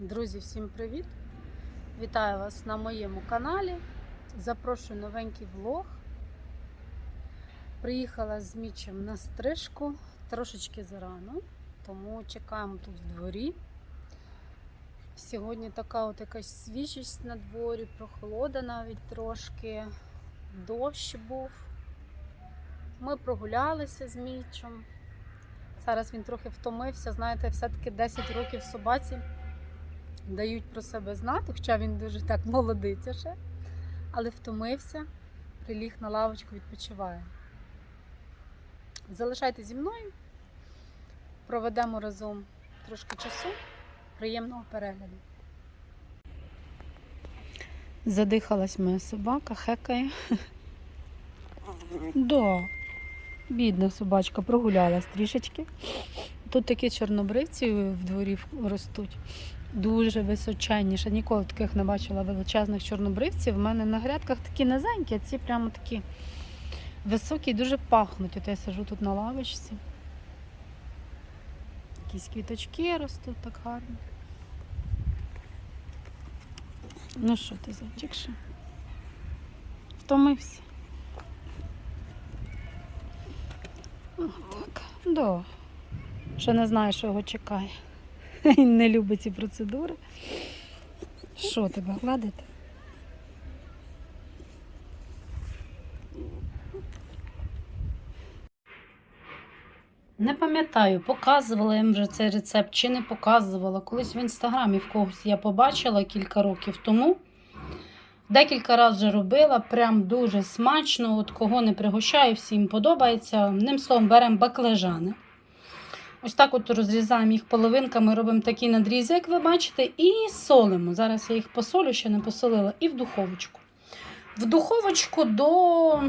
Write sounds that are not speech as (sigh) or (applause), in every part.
Друзі, всім привіт! Вітаю вас на моєму каналі. Запрошую новенький влог. Приїхала з Мічем на стрижку трошечки зарано, тому чекаємо тут в дворі. Сьогодні така от якась свіжість на дворі, прохолода навіть трошки, дощ був. Ми прогулялися з Мічем. Зараз він трохи втомився. Знаєте, все-таки 10 років собаці дають про себе знати, хоча він дуже так молодиця ще, але втомився, приліг на лавочку, відпочиває. Залишайте зі мною, проведемо разом трошки часу. Приємного перегляду. Задихалась моя собака, хекає. (laughs) Да, бідна собачка, прогулялась трішечки. Тут такі чорнобривці в дворі ростуть. Дуже височенні. Ще ніколи таких не бачила величезних чорнобривців. У мене на грядках такі низенькі, а ці прямо такі високі і дуже пахнуть. От я сижу тут на лавочці. Якісь квіточки ростуть так гарно. Ну що ти, зайчик, ще? Втомився. Отак. Да. Ще не знаю, що його чекає. (laughs) Він не любить ці процедури. Що тебе гладити? Не пам'ятаю, показувала їм вже цей рецепт чи не показувала. Колись в інстаграмі в когось я побачила кілька років тому. Декілька разів робила, прям дуже смачно. От кого не пригощаю, всім подобається. Одним словом, беремо баклажани. Ось так от розрізаємо їх половинками, робимо такий надріз, як ви бачите, і солимо. Зараз я їх посолю, ще не посолила, і в духовочку. В духовочку до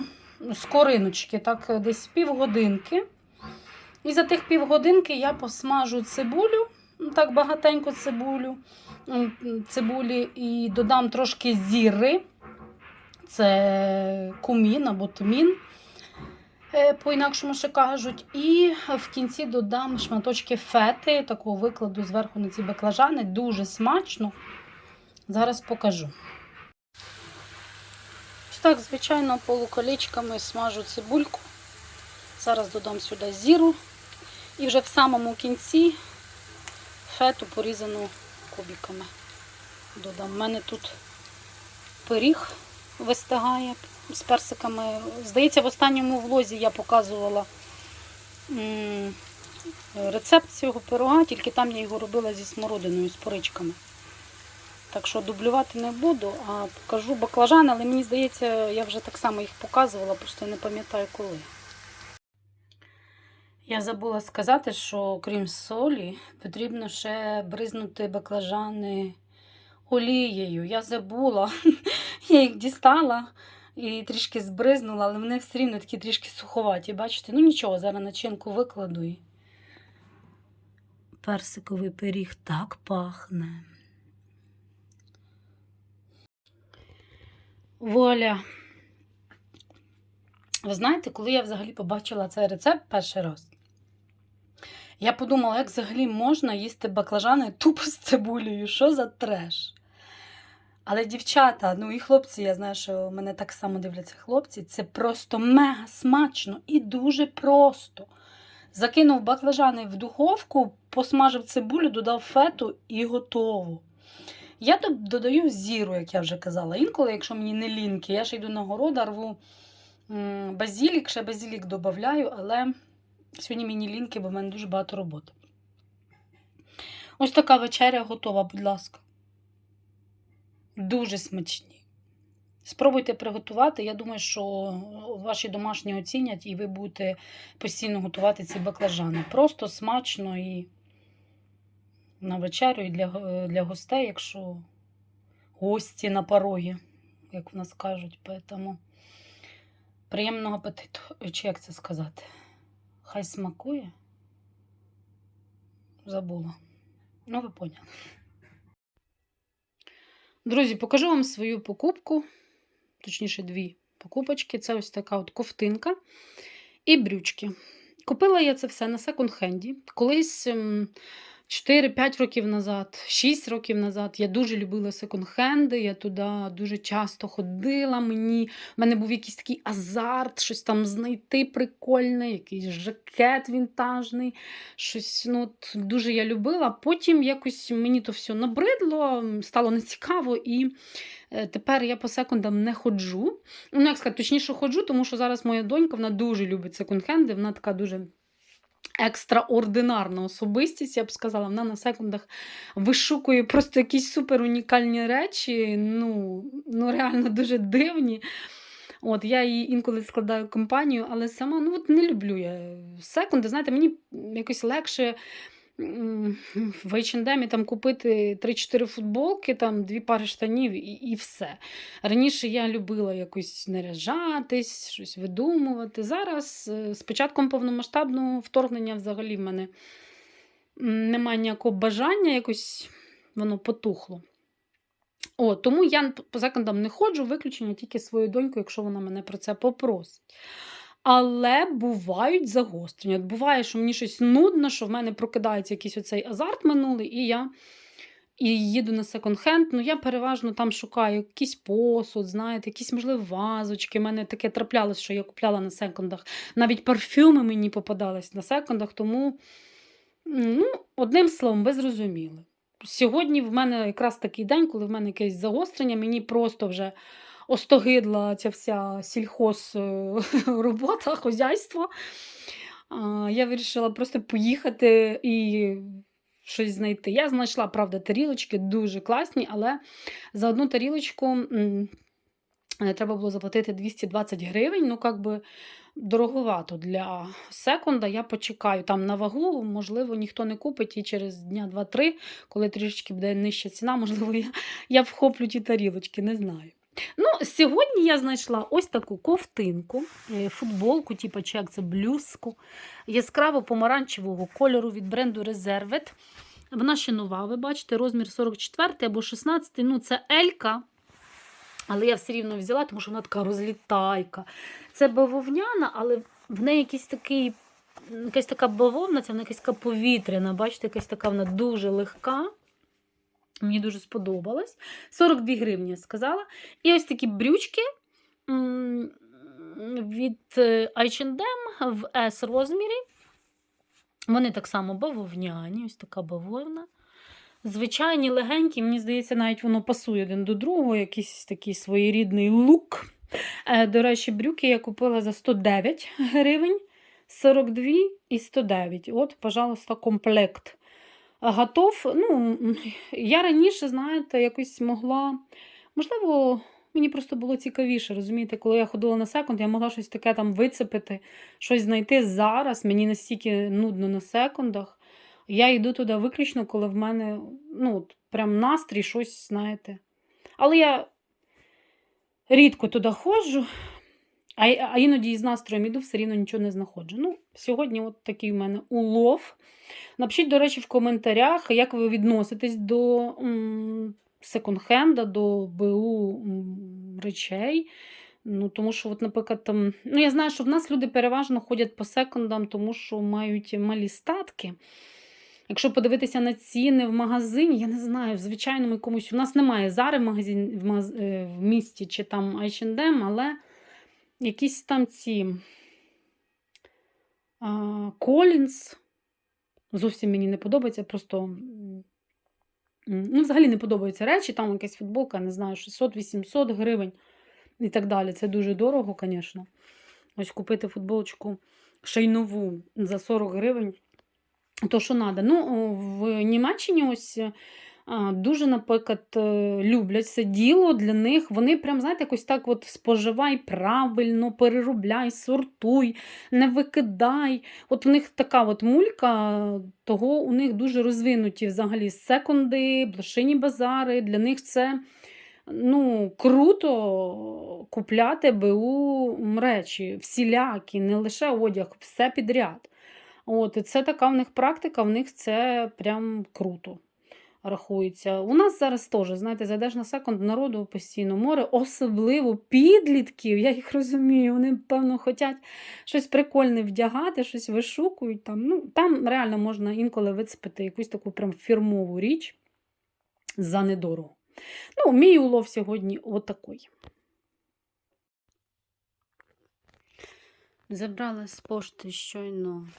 скориночки, так десь півгодинки. І за тих півгодинки я посмажу цибулю, ну, так багатенько цибулю, цибулі, і додам трошки зіри. Це кумін або тмін по-інакшому ще кажуть. І в кінці додам шматочки фети, такого викладу зверху на ці баклажани. Дуже смачно. Зараз покажу. Так, звичайно, полуколічками смажу цибульку. Зараз додам сюди зіру. І вже в самому кінці фету порізану кубиками. Додам. У мене тут пиріг вистигає з персиками. Здається, в останньому влозі я показувала рецепт цього пирога, тільки там я його робила зі смородиною, з поричками. Так що дублювати не буду, а покажу баклажани, але мені здається, я вже так само їх показувала, просто не пам'ятаю коли. Я забула сказати, що крім солі, потрібно ще бризнути баклажани олією. Я забула, (laughs) я їх дістала і трішки збризнула, але вони все рівно такі трішки суховаті. Бачите? Ну нічого, зараз начинку викладу і персиковий пиріг так пахне. Воля. Ви знаєте, коли я взагалі побачила цей рецепт перший раз, я подумала, як взагалі можна їсти баклажани тупо з цибулею, що за треш. Але дівчата, ну і хлопці, я знаю, що мене так само дивляться хлопці, це просто мега смачно і дуже просто. Закинув баклажани в духовку, посмажив цибулю, додав фету і готово. Я додаю зіру, як я вже казала. Інколи, якщо мені не лінки, я ще йду на города, рву базілік, ще базілік додаю, але сьогодні мені лінки, бо в мене дуже багато роботи. Ось така вечеря готова, будь ласка. Дуже смачні. Спробуйте приготувати. Я думаю, що ваші домашні оцінять, і ви будете постійно готувати ці баклажани. Просто смачно і на вечерю, і для, для гостей, якщо гості на порогі, як в нас кажуть. Поэтому приємного апетиту. Чи як це сказати? Хай смакує. Забула. Ну, ви поняли. Друзі, покажу вам свою покупку, точніше, дві покупочки. Це ось така от ковтинка і брючки. Купила я це все на секонд-хенді. Колись ем, 4-5 років назад, 6 років назад я дуже любила секонд-хенди, я туди дуже часто ходила. Мені, в мене був якийсь такий азарт, щось там знайти прикольне, якийсь жакет вінтажний, щось ну, дуже я любила. Потім якось мені то все набридло, стало нецікаво, і е, тепер я по секундам не ходжу. Ну, як сказати, точніше ходжу, тому що зараз моя донька вона дуже любить секонд-хенди, вона така дуже екстраординарна особистість, я б сказала, вона на секундах вишукує просто якісь супер унікальні речі, ну, ну реально дуже дивні. От, я її інколи складаю компанію, але сама ну, от не люблю я секунди. Знаєте, мені якось легше в H&M там купити 3-4 футболки, там, дві пари штанів і, і все. Раніше я любила якось наряжатись, щось видумувати. Зараз, е, з початком повномасштабного вторгнення, взагалі в мене немає ніякого бажання, якось воно потухло. О, тому я по секундам не ходжу, виключення тільки свою доньку, якщо вона мене про це попросить. Але бувають загострення. Буває, що мені щось нудно, що в мене прокидається якийсь оцей азарт минулий, і я і їду на секонд-хенд. Ну, я переважно там шукаю якийсь посуд, знаєте, якісь, можливо, вазочки. У мене таке траплялось, що я купляла на секондах. Навіть парфюми мені попадались на секондах, тому, ну, одним словом, ви зрозуміли. Сьогодні в мене якраз такий день, коли в мене якесь загострення, мені просто вже остогидла ця вся сільхоз е, (laughs) робота, хозяйство. Я вирішила просто поїхати і щось знайти. Я знайшла, правда, тарілочки дуже класні, але за одну тарілочку е, треба було заплатити 220 гривень. Ну, як би дороговато для секунда. Я почекаю там на вагу, можливо, ніхто не купить і через дня 2-3, коли трішечки буде нижча ціна, можливо, я, я вхоплю ті тарілочки, не знаю. Ну, Сьогодні я знайшла ось таку ковтинку, е, футболку, типу, чи як це блюзку, яскраво помаранчевого кольору від бренду Reserved. Вона ще нова, ви бачите, розмір 44 або 16. Ну, це Елька. Але я все рівно взяла, тому що вона така розлітайка. Це бавовняна, але в неї якийсь такий, якась така бавовна, це вона якась така повітряна. Бачите, якась така вона дуже легка. Мені дуже сподобалось. 42 гривні я сказала. І ось такі брючки від H&M в S розмірі. Вони так само бавовняні, ось така бавовна. Звичайні, легенькі, мені здається, навіть воно пасує один до другого, якийсь такий своєрідний лук. Е, До речі, брюки я купила за 109 гривень, 42 і 109. От, пожалуйста, комплект. Готов. Ну, я раніше, знаєте, якось могла. Можливо, мені просто було цікавіше, розумієте, коли я ходила на секунд, я могла щось таке там вицепити, щось знайти зараз. Мені настільки нудно на секундах. Я йду туди виключно, коли в мене ну, прям настрій, щось, знаєте. Але я рідко туди ходжу, а, а іноді із настроєм іду, все рівно нічого не знаходжу. Ну, Сьогодні от такий в мене улов. Напишіть, до речі, в коментарях, як ви відноситесь до секонд-хенда, до БУ речей. Ну, Тому що, от, наприклад, там, ну, я знаю, що в нас люди переважно ходять по секондам, тому що мають малі статки. Якщо подивитися на ціни в магазині, я не знаю, в звичайному якомусь. У нас немає зари в магазині в, маз... е, в місті чи там H&M, але якісь там ці Колінс. Зовсім мені не подобається, просто ну, взагалі не подобаються речі, там якась футболка, не знаю, 600-800 гривень і так далі. Це дуже дорого, звісно. Ось купити футболочку шейнову за 40 гривень. То, що треба. Ну, в Німеччині ось а, дуже, наприклад, е, люблять це діло для них. Вони прям, знаєте, якось так от споживай правильно, переробляй, сортуй, не викидай. От у них така от мулька, того у них дуже розвинуті взагалі секунди, блошині базари. Для них це ну, круто купляти БУ речі, всілякі, не лише одяг, все підряд. От, і це така в них практика, в них це прям круто. Рахується. У нас зараз теж, знаєте, зайдеш на секунд, народу постійно море, особливо підлітків, я їх розумію, вони, певно, хочуть щось прикольне вдягати, щось вишукують. Там, ну, там реально можна інколи вицепити якусь таку прям фірмову річ за недорого. Ну, мій улов сьогодні отакий. Забрала з пошти щойно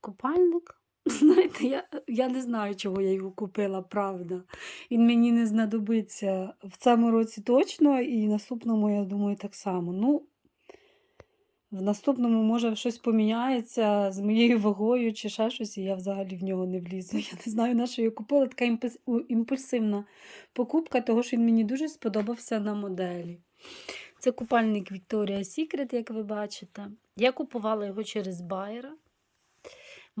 купальник. Знаєте, я, я не знаю, чого я його купила, правда. Він мені не знадобиться в цьому році точно, і наступному, я думаю, так само. Ну, в наступному, може, щось поміняється з моєю вагою чи ще щось, і я взагалі в нього не влізу. Я не знаю, на що я купила така імпульсивна покупка, того що він мені дуже сподобався на моделі. Це купальник Victoria's Secret, як ви бачите. Я купувала його через байера.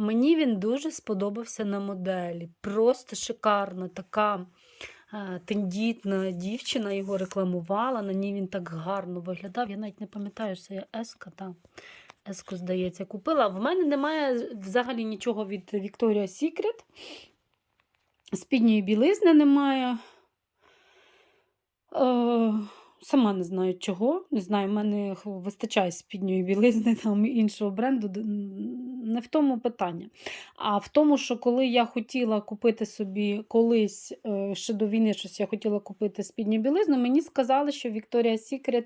Мені він дуже сподобався на моделі. Просто шикарна, така е, тендітна дівчина його рекламувала. На ній він так гарно виглядав. Я навіть не пам'ятаю, що я Еска, та Еску, здається, купила. В мене немає взагалі нічого від Victoria's Secret. Спідньої білизни немає. Е, Сама не знаю чого. Не знаю, в мене вистачає спідньої білизни (laughs) там іншого бренду. Не в тому питання. А в тому, що коли я хотіла купити собі колись е, ще до війни щось я хотіла купити спідню білизну, мені сказали, що Вікторія Secret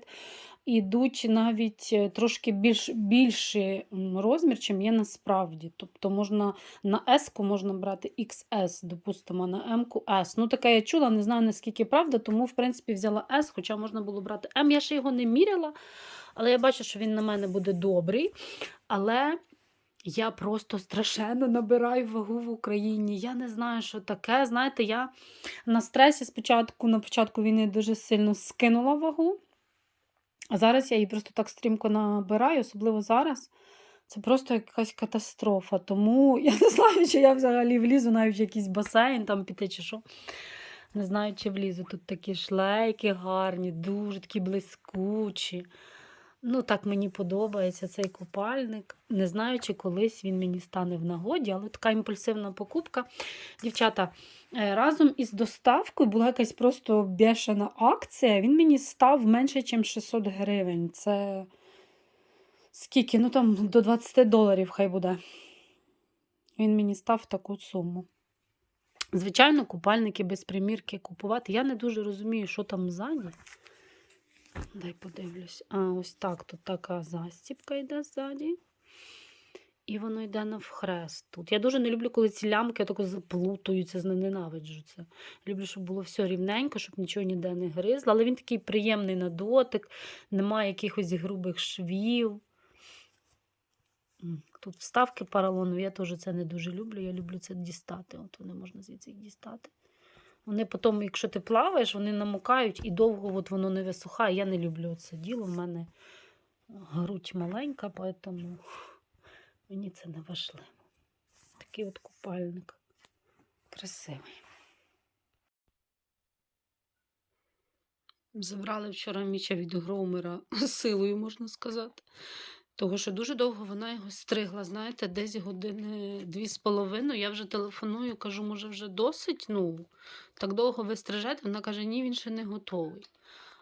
ідуть навіть е, трошки більш, більший розмір, чим є насправді. Тобто можна на S можна брати XS, допустимо, на M S. Ну, таке я чула, не знаю наскільки правда, тому в принципі взяла S, хоча можна було брати M. Я ще його не міряла, але я бачу, що він на мене буде добрий. Але я просто страшенно набираю вагу в Україні. Я не знаю, що таке. Знаєте, я на стресі спочатку, на початку війни дуже сильно скинула вагу. А зараз я її просто так стрімко набираю, особливо зараз. Це просто якась катастрофа. Тому (laughs) я не знаю, чи я взагалі влізу навіть в якийсь басейн там піти чи що. Не знаю, чи влізу. Тут такі шлейки гарні, дуже такі блискучі. Ну, так мені подобається цей купальник. Не знаю, чи колись він мені стане в нагоді, але така імпульсивна покупка. Дівчата, е, разом із доставкою була якась просто бешена акція. Він мені став менше, ніж 600 гривень. Це скільки? Ну там до 20 доларів хай буде. Він мені став таку суму. Звичайно, купальники без примірки купувати. Я не дуже розумію, що там ззаді. Дай подивлюсь. А, ось так. Тут така застібка йде ззаді. І воно йде навхрест тут. Я дуже не люблю, коли ці лямки тако заплутуються, ненавиджу це. Люблю, щоб було все рівненько, щоб нічого ніде не гризло. Але він такий приємний на дотик, немає якихось грубих швів. Тут вставки поролонові, я теж це не дуже люблю. Я люблю це дістати. От вони можна звідси їх дістати. Вони потім, якщо ти плаваєш, вони намокають і довго от воно не висухає. Я не люблю це діло. У мене грудь маленька, тому мені це не важливо. Такий от купальник. Красивий. Забрали вчора міча від Громера (laughs) силою, можна сказати. Того, що дуже довго вона його стригла, знаєте, десь години дві з половиною. Я вже телефоную, кажу, може, вже досить. Ну, так довго ви стрижете. Вона каже, ні, він ще не готовий.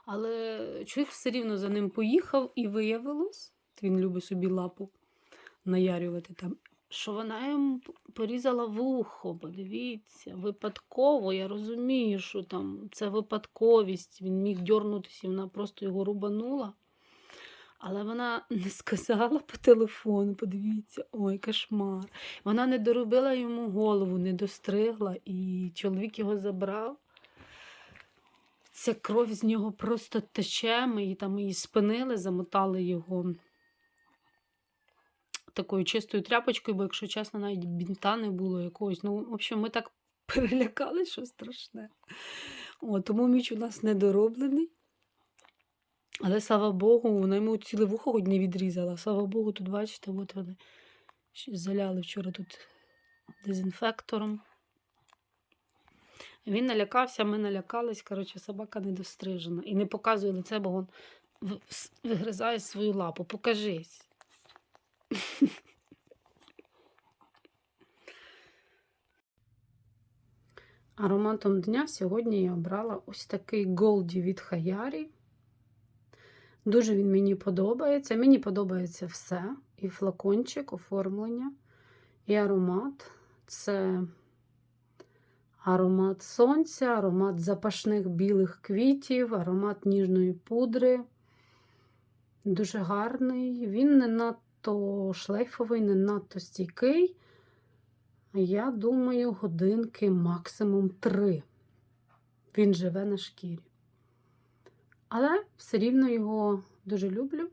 Але чоловік все рівно за ним поїхав і виявилось, він любить собі лапу наярювати там, що вона йому порізала вухо. Подивіться, випадково. Я розумію, що там це випадковість. Він міг дьорнутися, вона просто його рубанула. Але вона (laughs) не сказала по телефону, подивіться, ой, кошмар. Вона не доробила йому голову, не достригла, і чоловік його забрав. Ця кров з нього просто тече. Ми її там її спинили, замотали його такою чистою тряпочкою, бо, якщо чесно, навіть бінта не було якогось. Ну, в общем, ми так (laughs) перелякали, що страшне. О, тому міч у нас недороблений. Але слава Богу, вона йому ціле вухо хоч не відрізала. Слава Богу, тут бачите, от вони заляли вчора тут дезінфектором. Він налякався, ми налякались. Коротше, собака недострижена. І не показує лице, бо він вигризає свою лапу. Покажись. (laughs) Ароматом дня сьогодні я обрала ось такий Голді від Хаярі. Дуже він мені подобається. Мені подобається все. І флакончик, оформлення, і аромат. Це аромат сонця, аромат запашних білих квітів, аромат ніжної пудри. Дуже гарний. Він не надто шлейфовий, не надто стійкий. Я думаю, годинки максимум три. Він живе на шкірі. Але все рівно його дуже люблю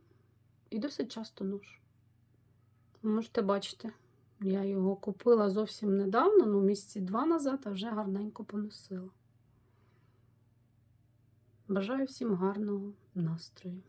і досить часто ношу. Ви можете бачити, я його купила зовсім недавно, ну місяці два назад, а вже гарненько поносила. Бажаю всім гарного настрою.